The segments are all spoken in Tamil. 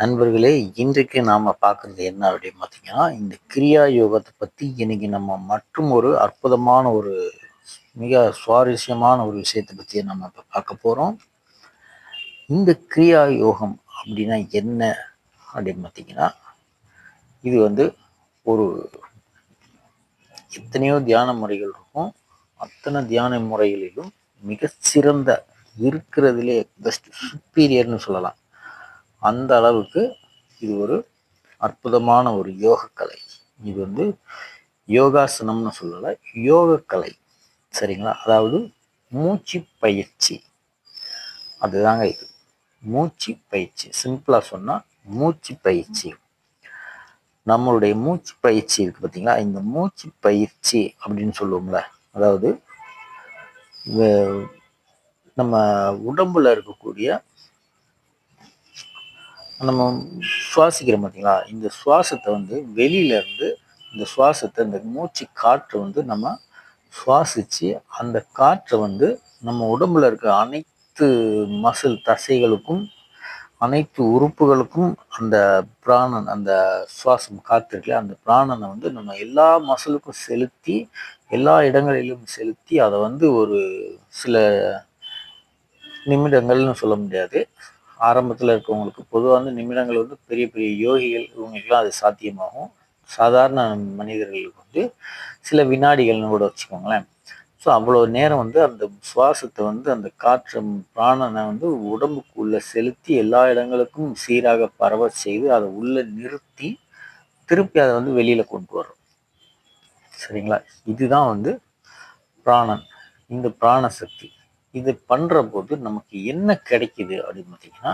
நண்பர்களே இன்றைக்கு நாம் பார்க்குறது என்ன அப்படின்னு பார்த்தீங்கன்னா இந்த கிரியா யோகத்தை பற்றி இன்னைக்கு நம்ம மற்றும் ஒரு அற்புதமான ஒரு மிக சுவாரஸ்யமான ஒரு விஷயத்தை பற்றி நம்ம இப்போ பார்க்க போகிறோம் இந்த கிரியா யோகம் அப்படின்னா என்ன அப்படின்னு பார்த்தீங்கன்னா இது வந்து ஒரு எத்தனையோ தியான முறைகள் இருக்கும். அத்தனை தியான முறைகளிலும் மிகச்சிறந்த இருக்கிறதுலே பெஸ்ட் சுப்பீரியர்னு சொல்லலாம். அந்த அளவுக்கு இது ஒரு அற்புதமான ஒரு யோகக்கலை. இது வந்து யோகாசனம்னு சொல்லலை யோகக்கலை. சரிங்களா? அதாவது மூச்சு பயிற்சி. அதுதாங்க இது. மூச்சு பயிற்சி. சிம்பிளாக சொன்னால் மூச்சு பயிற்சி. நம்மளுடைய மூச்சு பயிற்சி இருக்குது பார்த்தீங்களா இந்த மூச்சு பயிற்சி அப்படின்னு சொல்லுவோம்ல அதாவது நம்ம உடம்புல இருக்கக்கூடிய நம்ம சுவாசிக்கிறோம் பார்த்தீங்களா இந்த சுவாசத்தை வந்து வெளியில இருந்து இந்த சுவாசத்தை இந்த மூச்சு காற்றை வந்து நம்ம சுவாசிச்சு அந்த காற்றை வந்து நம்ம உடம்புல இருக்க அனைத்து மசில் தசைகளுக்கும் அனைத்து உறுப்புகளுக்கும் அந்த பிராணன் அந்த சுவாசம் காற்று அந்த பிராணனை வந்து நம்ம எல்லா மசிலுக்கும் செலுத்தி எல்லா இடங்களிலும் செலுத்தி அதை வந்து ஒரு சில நிமிடங்கள்னு சொல்ல முடியாது. ஆரம்பத்தில் இருக்கவங்களுக்கு பொதுவாக வந்து நிமிடங்கள் வந்து பெரிய பெரிய யோகிகள் இவங்களுக்குலாம் அது சாத்தியமாகும். சாதாரண மனிதர்களுக்கு வந்து சில வினாடிகள்னு கூட வச்சுக்கோங்களேன். ஸோ அவ்வளோ நேரம் வந்து அந்த சுவாசத்தை வந்து அந்த காற்று பிராணனை வந்து உடம்புக்குள்ளே செலுத்தி எல்லா இடங்களுக்கும் சீராக பரவ செய்து அதை உள்ளே நிறுத்தி திருப்பி அதை வந்து வெளியில் கொண்டு வரும் சரிங்களா? இதுதான் வந்து பிராணன். இந்த பிராண சக்தி இது பண்ணுற போது நமக்கு என்ன கிடைக்குது அப்படின்னு பார்த்தீங்கன்னா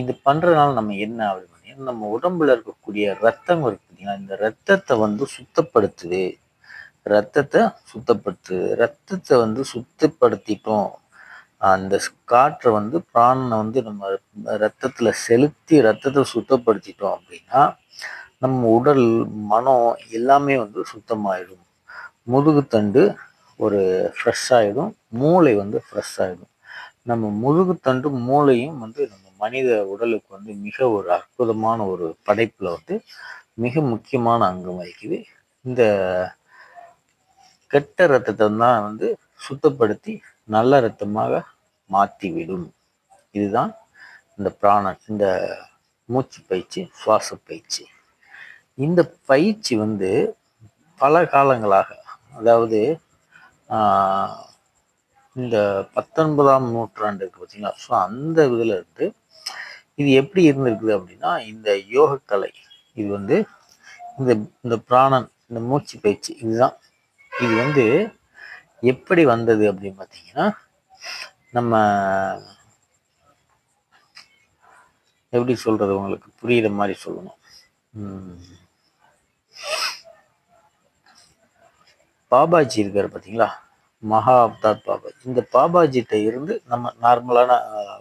இது பண்ணுறதுனால நம்ம என்ன அப்படின்னு பார்த்தீங்கன்னா நம்ம உடம்புல இருக்கக்கூடிய ரத்தம் இருக்கு பார்த்தீங்கன்னா இந்த ரத்தத்தை வந்து சுத்தப்படுத்துது. ரத்தத்தை சுத்தப்படுத்து ரத்தத்தை வந்து சுத்தப்படுத்திட்டோம். அந்த காற்றை வந்து பிராணனை வந்து நம்ம ரத்தத்தில் செலுத்தி ரத்தத்தை சுத்தப்படுத்திட்டோம் அப்படின்னா நம்ம உடல் மனம் எல்லாமே வந்து சுத்தமாயிடும். முதுகுத்தண்டு ஒரு ஃப்ரெஷ் ஆகிடும் மூளை வந்து ஃப்ரெஷ் ஆகிடும் நம்ம முதுகுத்தண்டு மூளையும் வந்து நம்ம மனித உடலுக்கு வந்து மிக ஒரு அற்புதமான ஒரு படைப்பில் வந்து மிக முக்கியமான அங்கம் வகிக்குது. இந்த கெட்ட ரத்தத்தை தான் வந்து சுத்தப்படுத்தி நல்ல ரத்தமாக மாற்றிவிடும். இதுதான் இந்த பிராண இந்த மூச்சு பயிற்சி சுவாச பயிற்சி. இந்த பயிற்சி வந்து பல காலங்களாக அதாவது இந்த பத்தொன்பதாம் நூற்றாண்டுக்கு பார்த்தீங்களா? ஸோ அந்த இதில் இருந்து இது எப்படி இருந்திருக்குது அப்படின்னா இந்த யோகக்கலை இது வந்து இந்த இந்த பிராணன் இந்த மூச்சு பயிற்சி இதுதான். இது வந்து எப்படி வந்தது அப்படின்னு பார்த்தீங்கன்னா நம்ம எப்படி சொல்றது உங்களுக்கு? புரியுற மாதிரி சொல்லணும். பாபாஜி இருக்கார் பார்த்தீங்களா? மகா அவதார் பாபாஜி இந்த பாபாஜிகிட்ட இருந்து நம்ம நார்மலான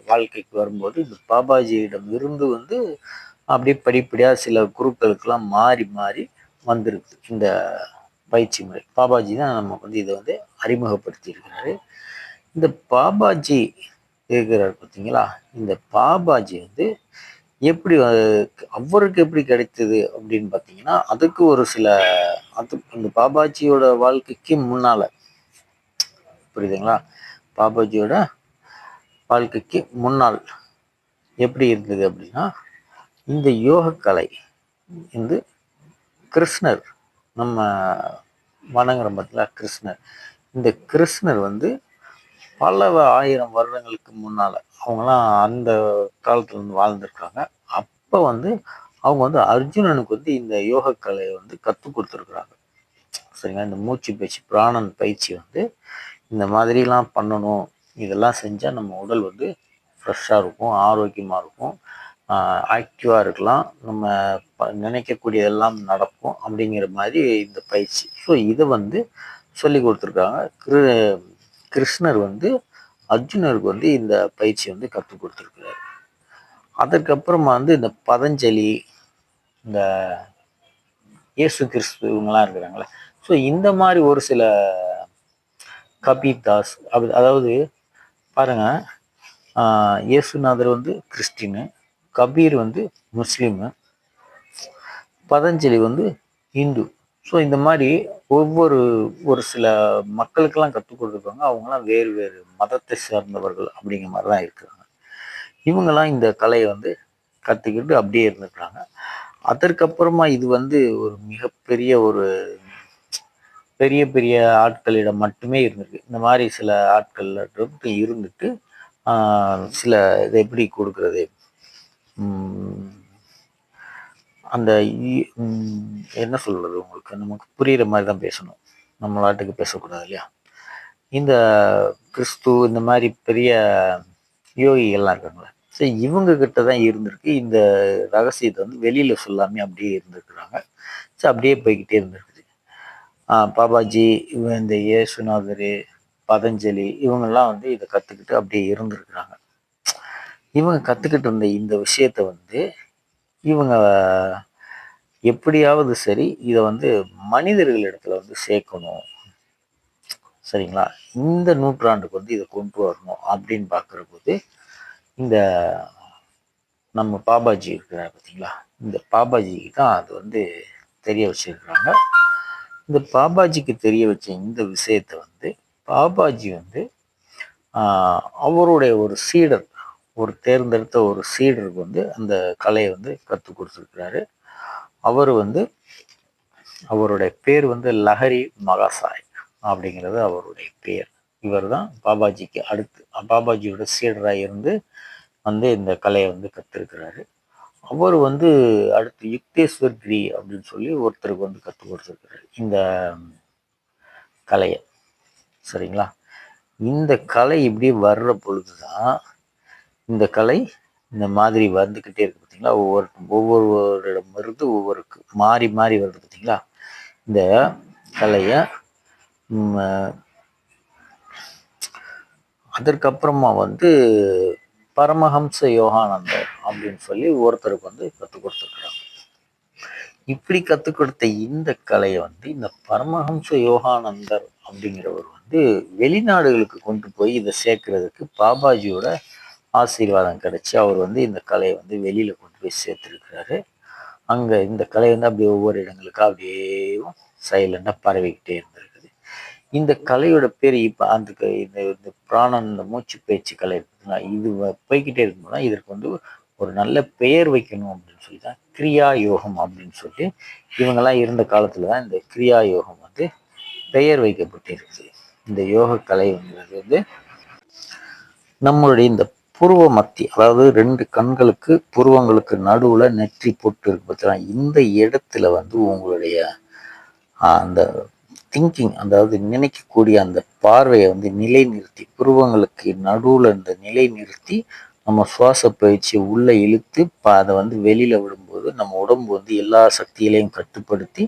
வாழ்க்கைக்கு வரும்போது இந்த பாபாஜியிடம் இருந்து வந்து அப்படியே படிப்படியாக சில குருக்களுக்கெல்லாம் மாறி மாறி வந்திருக்கு இந்த பயிற்சி முறை. பாபாஜி தான் நமக்கு வந்து இதை வந்து அறிமுகப்படுத்தியிருக்கிறாரு. இந்த பாபாஜி இருக்கிறார் பார்த்தீங்களா? இந்த பாபாஜி வந்து எப்படி அவருக்கு எப்படி கிடைத்தது அப்படின்னு பார்த்தீங்கன்னா அதுக்கு ஒரு சில அது இந்த பாபாஜியோட வாழ்க்கைக்கு முன்னால் புரியுதுங்களா? பாபாஜியோட வாழ்க்கைக்கு முன்னால் எப்படி இருந்தது அப்படின்னா இந்த யோகக்கலை வந்து கிருஷ்ணர் நம்ம வணங்குறோம் பார்த்தீங்களா கிருஷ்ணர். இந்த கிருஷ்ணர் வந்து பல ஆயிரம் வருடங்களுக்கு முன்னால் அவங்களாம் அந்த காலத்தில் வந்து வாழ்ந்துருக்காங்க அப்போ வந்து அவங்க வந்து அர்ஜுனனுக்கு வந்து இந்த யோக கலையை வந்து கற்றுக் கொடுத்துருக்குறாங்க. சரிங்களா? இந்த மூச்சு பயிற்சி பிராணன் பயிற்சி வந்து இந்த மாதிரிலாம் பண்ணணும். இதெல்லாம் செஞ்சால் நம்ம உடல் வந்து ஃப்ரெஷ்ஷாக இருக்கும் ஆரோக்கியமாக இருக்கும். ஆக்டிவாக இருக்கலாம். நம்ம ப நினைக்கக்கூடியதெல்லாம் நடக்கும் அப்படிங்கிற மாதிரி இந்த பயிற்சி. ஸோ இதை வந்து சொல்லி கொடுத்துருக்காங்க. கிரு கிருஷ்ணர் வந்து அர்ஜுனருக்கு வந்து இந்த பயிற்சி வந்து கற்றுக் கொடுத்துருக்குறாரு. அதற்கப்புறமா வந்து இந்த பதஞ்சலி இந்த இயேசு கிறிஸ்து இவங்கெல்லாம் இருக்கிறாங்களே ஸோ இந்த மாதிரி ஒரு சில கபீர் தாஸ். அதாவது பாருங்க இயேசுநாதர் வந்து கிறிஸ்டினு கபீர் வந்து முஸ்லீமு பதஞ்சலி வந்து இந்து ஸோ இந்த மாதிரி ஒவ்வொரு ஒரு சில மக்களுக்கெல்லாம் கற்றுக் கொடுத்துருக்காங்க அவங்களாம் வேறு வேறு மதத்தை சார்ந்தவர்கள் அப்படிங்கிற மாதிரி தான் இருக்கிறாங்க. இவங்கெல்லாம் இந்த கலையை வந்து கற்றுக்கிட்டு அப்படியே இருந்துக்கிறாங்க. அதற்கப்புறமா இது வந்து ஒரு மிகப்பெரிய ஒரு பெரிய பெரிய ஆட்களிடம் மட்டுமே இருந்திருக்கு. இந்த மாதிரி சில ஆட்கள் இருந்துட்டு சில இதை எப்படி கொடுக்குறது? அந்த என்ன சொல்கிறது உங்களுக்கு? நமக்கு புரிகிற மாதிரி தான் பேசணும். நம்ம நாட்டுக்கு பேசக்கூடாது இல்லையா? இந்த கிறிஸ்து இந்த மாதிரி பெரிய யோகிகள்லாம் இருக்காங்களே. ஸோ இவங்க கிட்ட தான் இருந்திருக்கு. இந்த ரகசியத்தை வந்து வெளியில் சொல்லாமே அப்படியே இருந்திருக்கிறாங்க. ஸோ அப்படியே போய்கிட்டே இருந்திருக்கு. பாபாஜி இவங்க இந்த ஏசுநாதர் பதஞ்சலி இவங்கெல்லாம் வந்து இதை கற்றுக்கிட்டு அப்படியே இருந்திருக்கிறாங்க. இவங்க கற்றுக்கிட்டு இருந்த இந்த விஷயத்தை வந்து இவங்க எப்படியாவது சரி இதை வந்து மனிதர்கள் இடத்துல வந்து சேர்க்கணும். சரிங்களா? இந்த நூற்றாண்டுக்கு வந்து இதை கொண்டு வரணும் அப்படின்னு பார்க்குற போது இந்த நம்ம பாபாஜி இருக்கிறார் பார்த்தீங்களா? இந்த பாபாஜிக்கு தான் அது வந்து தெரிய வச்சிருக்கிறாங்க. இந்த பாபாஜிக்கு தெரிய வச்ச இந்த விஷயத்தை வந்து பாபாஜி வந்து அவருடைய ஒரு சீடர் ஒரு தேர்ந்தெடுத்த ஒரு சீடருக்கு வந்து அந்த கலையை வந்து கற்றுக் கொடுத்துருக்கிறாரு. அவர் வந்து அவருடைய பேர் வந்து லஹரி மகாசாய் அப்படிங்கிறது அவருடைய பேர். இவர் தான் பாபாஜிக்கு அடுத்து பாபாஜியோட சீடராக இருந்து வந்து இந்த கலையை வந்து கற்றுருக்கிறாரு அவர் வந்து அடுத்து யுக்தேஸ்வர் கிரி அப்படின்னு சொல்லி ஒருத்தருக்கு வந்து கற்றுக் கொடுத்துருக்காரு. இந்த கலையை. சரிங்களா? இந்த கலை இப்படி வர்ற பொழுது தான் இந்த கலை இந்த மாதிரி வந்துக்கிட்டே இருக்கு பார்த்தீங்களா ஒவ்வொரு ஒவ்வொருவரிடமிருந்து ஒவ்வொரு மாறி மாறி வருது பார்த்தீங்களா இந்த கலையை அதற்கப்புறமா வந்து பரமஹம்ச யோகானந்தர் அப்படின்னு சொல்லி ஒருத்தருக்கு வந்து கற்றுக் கொடுத்துருக்குறாங்க. இப்படி கற்றுக் கொடுத்த இந்த கலையை வந்து இந்த பரமஹம்ச யோகானந்தர் அப்படிங்கிறவர் வந்து வெளிநாடுகளுக்கு கொண்டு போய் இதை சேர்க்கறதுக்கு பாபாஜியோட ஆசீர்வாதம் கிடைச்சி அவர் வந்து இந்த கலையை வந்து வெளியில் கொண்டு போய் சேர்த்துருக்கிறாரு. அங்கே இந்த கலை வந்து அப்படியே ஒவ்வொரு இடங்களுக்கும் அப்படியே சைலண்டாக பரவிக்கிட்டே இருந்திருக்குது. இந்த கலையோட பேர் இப்போ அந்த இந்த பிராணம் இந்த மூச்சு பேச்சு கலை இது போய்கிட்டே இருக்கும்போது இதற்கு வந்து ஒரு நல்ல பெயர் வைக்கணும் அப்படின்னு சொல்லி தான் கிரியா யோகம் அப்படின்னு சொல்லி இவங்கெல்லாம் இருந்த காலத்தில் தான் இந்த கிரியா யோகம் வந்து பெயர் வைக்கப்பட்டிருக்குது. இந்த யோக கலைங்கிறது வந்து நம்மளுடைய இந்த புருவ மத்தி அதாவது ரெண்டு கண்களுக்கு புருவங்களுக்கு நடுவில் நெற்றி போட்டு இருக்கு பார்த்தீங்கன்னா இந்த இடத்துல வந்து உங்களுடைய அந்த திங்கிங் அதாவது நினைக்கக்கூடிய அந்த பார்வையை வந்து நிலை நிறுத்தி புருவங்களுக்கு நடுவில் இந்த நிலை நிறுத்தி நம்ம சுவாச பயிற்சியை உள்ளே இழுத்து அதை வந்து வெளியில் விடும்போது நம்ம உடம்பு வந்து எல்லா சக்திகளையும் கட்டுப்படுத்தி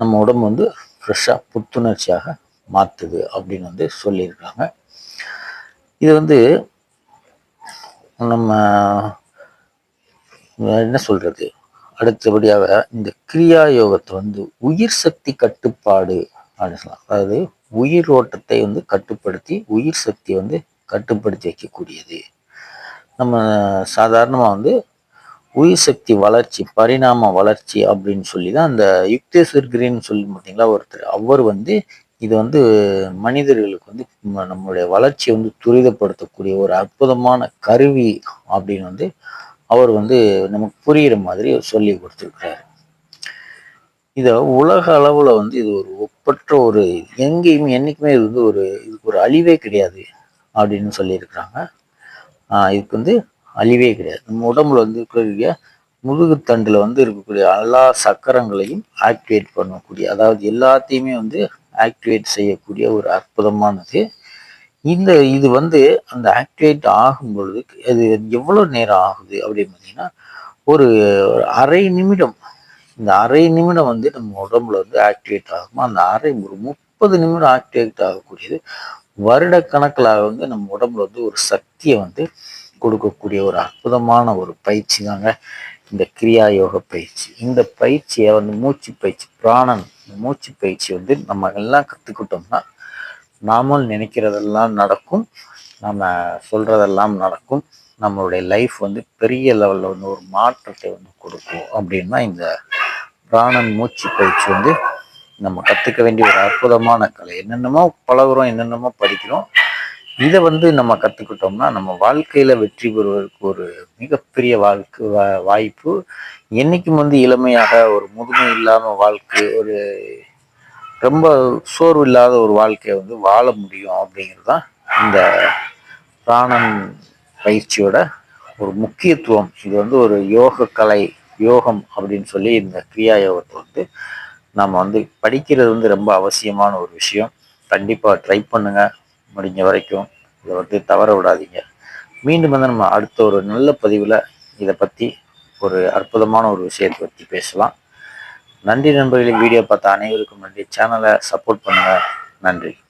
நம்ம உடம்பு வந்து ஃப்ரெஷ்ஷாக புத்துணர்ச்சியாக மாற்றுது அப்படின்னு வந்து சொல்லியிருக்காங்க. இது வந்து நம்ம என்ன சொல்கிறது அடுத்தபடியாக இந்த கிரியா யோகத்தை வந்து உயிர் சக்தி கட்டுப்பாடு அப்படின்னு சொல்லலாம். அதாவது உயிர் ஓட்டத்தை வந்து கட்டுப்படுத்தி உயிர் சக்தியை வந்து கட்டுப்படுத்தி வைக்கக்கூடியது. நம்ம சாதாரணமாக வந்து உயிர் சக்தி வளர்ச்சி பரிணாம வளர்ச்சி அப்படின்னு சொல்லி தான் அந்த யுக்தேஸ்வர் கிரீன் சொல்லி பார்த்தீங்களா ஒருத்தர். அவர் வந்து இது வந்து மனிதர்களுக்கு வந்து நம்மளுடைய வளர்ச்சியை வந்து துரிதப்படுத்தக்கூடிய ஒரு அற்புதமான கருவி அப்படின்னு வந்து அவர் வந்து நமக்கு புரிகிற மாதிரி சொல்லி கொடுத்துருக்கிறாரு. இதை உலக அளவில் வந்து இது ஒரு ஒப்பற்ற ஒரு எங்கேயுமே என்றைக்குமே இது வந்து ஒரு இதுக்கு ஒரு அழிவே கிடையாது அப்படின்னு சொல்லியிருக்கிறாங்க. இதுக்கு வந்து அழிவே கிடையாது. நம்ம உடம்புல வந்து இருக்கக்கூடிய முதுகுத்தண்டில் வந்து இருக்கக்கூடிய எல்லா சக்கரங்களையும் ஆக்டிவேட் பண்ணக்கூடிய அதாவது எல்லாத்தையுமே வந்து ஆக்டிவேட் செய்யக்கூடிய ஒரு அற்புதமானது. இந்த இது வந்து அந்த ஆக்டிவேட் ஆகும் பொழுது அது எவ்வளோ நேரம் ஆகுது அப்படின்னு பார்த்தீங்கன்னா ஒரு அரை நிமிடம் இந்த அரை நிமிடம் வந்து நம்ம உடம்புல வந்து ஆக்டிவேட் ஆகும்? அந்த அரை ஒரு முப்பது நிமிடம் ஆக்டிவேட் ஆகக்கூடியது வருட கணக்கில் வந்து நம்ம உடம்புல வந்து ஒரு சக்தியை வந்து கொடுக்கக்கூடிய ஒரு அற்புதமான ஒரு பயிற்சி தாங்க இந்த கிரியா யோக பயிற்சி. இந்த பயிற்சியை வந்து மூச்சு பயிற்சி பிராணன் மூச்சு பயிற்சி வந்து நம்ம எல்லாம் கற்றுக்கிட்டோம்னா நாமும் நினைக்கிறதெல்லாம் நடக்கும் நம்ம சொல்றதெல்லாம் நடக்கும். நம்மளுடைய லைஃப் வந்து பெரிய லெவலில் வந்து ஒரு மாற்றத்தை வந்து கொடுக்கும் அப்படின்னா இந்த பிராணன் மூச்சு பயிற்சி வந்து நம்ம கற்றுக்க வேண்டிய ஒரு அற்புதமான கலை. என்னென்னமோ பழகுறோம் என்னென்னமோ படிக்கிறோம். இதை வந்து நம்ம கற்றுக்கிட்டோம்னா நம்ம வாழ்க்கையில் வெற்றி பெறுவதற்கு ஒரு மிகப்பெரிய வாழ்க்கை வா- வாய்ப்பு. என்னைக்கும் வந்து இளமையாக ஒரு முதுமை இல்லாமல் வாழ்க்கை ஒரு ரொம்ப சோர்வு இல்லாத ஒரு வாழ்க்கையை வந்து வாழ முடியும் அப்படிங்கிறது தான் இந்த பிராணம் பயிற்சியோட ஒரு முக்கியத்துவம். இது வந்து ஒரு யோக கலை யோகம் அப்படின்னு சொல்லி இந்த கிரியா யோகத்தை வந்து நம்ம வந்து படிக்கிறது வந்து ரொம்ப அவசியமான ஒரு விஷயம். கண்டிப்பாக ட்ரை பண்ணுங்க. முடிஞ்ச வரைக்கும் இதை வந்து தவற விடாதீங்க. மீண்டும் வந்து நம்ம அடுத்த ஒரு நல்ல பதிவில் இதை பற்றி ஒரு அற்புதமான ஒரு விஷயத்தை பற்றி பேசலாம். நன்றி நண்பர்களே. வீடியோ பார்த்த அனைவருக்கும் நன்றி. சேனலை சப்போர்ட் பண்ணுங்கள் நன்றி.